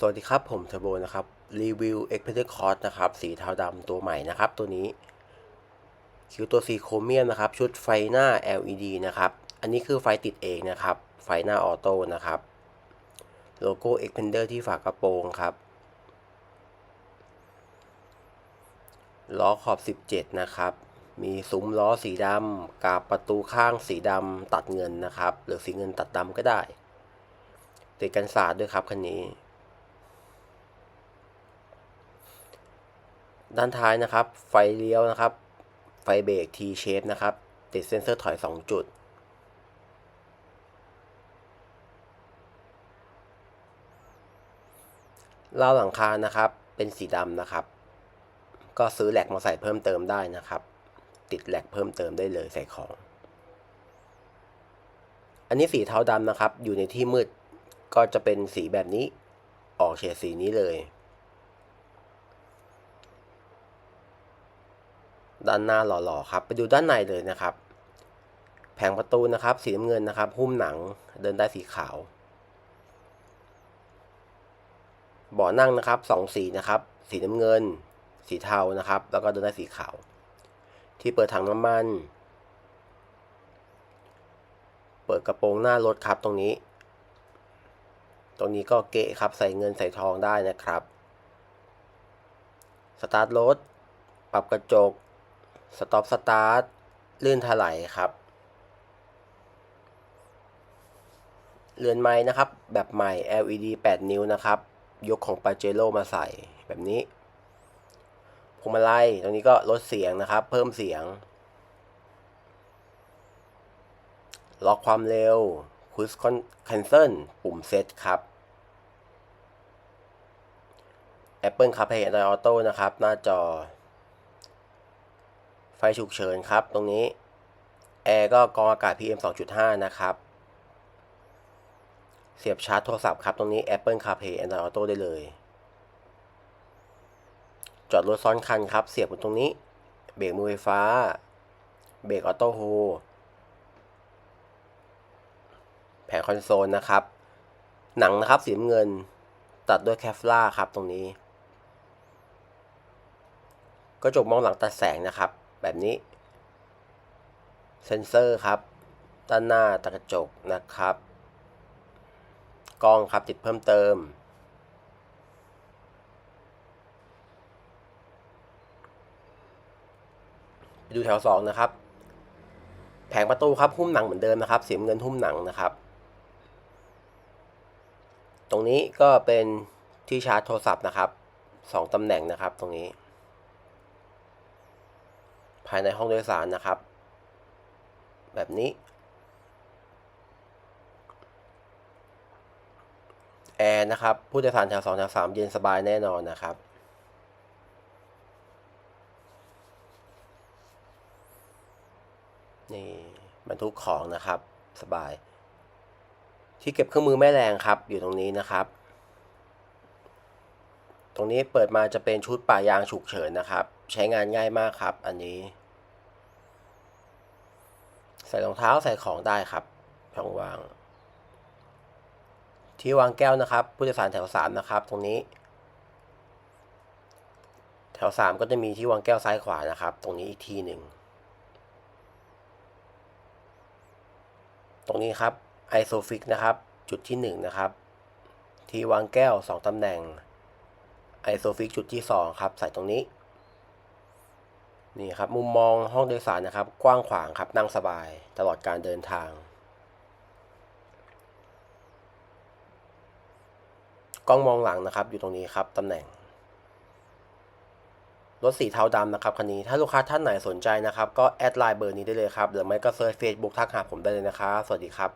สวัสดีครับ ผมเทอร์โบนะครับ รีวิว e x p e d e c o s นะครับ สีเทาดำตัวใหม่นะครับ ตัวนี้ คิวตัวสีโครเมียมนะครับ ชุดไฟหน้า LED นะครับ อันนี้คือไฟติดเองนะครับ ไฟหน้าออโต้นะครับ โลโก้ Expander ที่ฝากระโปรงครับ ล้อขอบ 17 นะครับ มีซุ้มล้อสีดำกาบประตูข้างสีดำตัดเงินนะครับ หรือสีเงินตัดดำก็ได้ ติดกันศาสตร์ด้วยครับคันนี้ ด้านท้ายนะครับ ไฟเลี้ยวนะครับ ไฟเบรก T shape นะครับ ติดเซ็นเซอร์ถอย 2 จุด ราวหลังคานะครับ เป็นสีดำนะครับ ก็ซื้อแหลกมาใส่เพิ่มเติมได้นะครับ ติดแหลกเพิ่มเติมได้เลยใส่ของ อันนี้สีเทาดำนะครับ อยู่ในที่มืด ก็จะเป็นสีแบบนี้ ออกเฉดสีนี้เลย ด้านหน้าหล่อๆครับ ไปดูด้านในเลยนะครับ แผงประตูนะครับ สีน้ำเงินนะครับ หุ้มหนังเดินได้สีขาวเบาะนั่งนะครับสองสีนะครับ สีน้ำเงิน สีเทานะครับ แล้วก็เดินได้สีขาว ที่เปิดถังน้ำมัน เปิดกระโปรงหน้ารถครับตรงนี้ ตรงนี้ก็เกะครับใส่เงินใส่ทองได้นะครับ สตาร์ทรถ ปรับกระจก สต็อปสตาร์ทลื่นถลายครับ เรือนไม้นะครับ แบบใหม่ LED 8 นิ้วนะครับ ยกของปาเจโร่มาใส่แบบนี้พวงมาลัยตรงนี้ก็ลดเสียงนะครับ เพิ่มเสียง ล็อกความเร็วคุสคอนเซิลปุ่มเซตครับ Apple CarPlay Android Auto นะครับ หน้าจอ ไฟฉุกเฉินครับ ตรงนี้ แอร์ก็กรองอากาศ PM 2.5 นะครับ เสียบชาร์จโทรศัพท์ครับ ตรงนี้ Apple CarPlay Android Auto ได้เลย จอดรถซ้อนคันครับ เสียบตรงนี้ เบรกมือไฟฟ้า เบรกออโต้โฮแผงคอนโซลนะครับ หนังนะครับสีเงิน ตัดด้วยแคฟล่าครับตรงนี้ กระจกมองหลังตัดแสงนะครับ แบบนี้ เซนเซอร์ครับ ด้านหน้าตัดกระจกนะครับ กล้องครับติดเพิ่มเติม ไปดูแถวสองนะครับ แผงประตูครับหุ้มหนังเหมือนเดิมนะครับเสียมเงินหุ้มหนังนะครับ ตรงนี้ก็เป็นที่ชาร์จโทรศัพท์นะครับสองตำแหน่งนะครับตรงนี้ ภายในห้องโดยสารนะครับ แบบนี้แอร์นะครับ ผู้โดยสารแถวสองแถวสามเย็นสบายแน่นอนนะครับ นี่บรรทุกของนะครับสบาย ที่เก็บเครื่องมือแม่แรงครับอยู่ตรงนี้นะครับ ตรงนี้เปิดมาจะเป็นชุดป่ายางฉุกเฉินนะครับ ใช้งานง่ายมากครับ อันนี้ ใส่รองเท้าใส่ของได้ครับช่องวาง ที่วางแก้วนะครับ ผู้โดยสารแถวสามนะครับ ตรงนี้ แถวสามก็จะมีที่วางแก้วซ้ายขวานะครับ ตรงนี้อีกทีหนึ่งตรงนี้ครับไอโซฟิกนะครับ จุดที่ 1 นะครับ ที่วางแก้ว 2 ตำแหน่งไอโซฟิกจุดที่ 2 ครับ ใส่ตรงนี้ นี่ครับมุมมองห้องโดยสารนะครับ กว้างขวางครับนั่งสบายตลอดการเดินทาง กล้องมองหลังนะครับ อยู่ตรงนี้ครับตำแหน่งรถสีเทาดำนะครับคันนี้ถ้าลูกค้าท่านไหนสนใจนะครับ ก็แอดไลน์เบอร์นี้ได้เลยครับหรือไม่ก็เซิร์ชเฟซบุ๊กทักหาผมได้เลยนะครับ สวัสดีครับ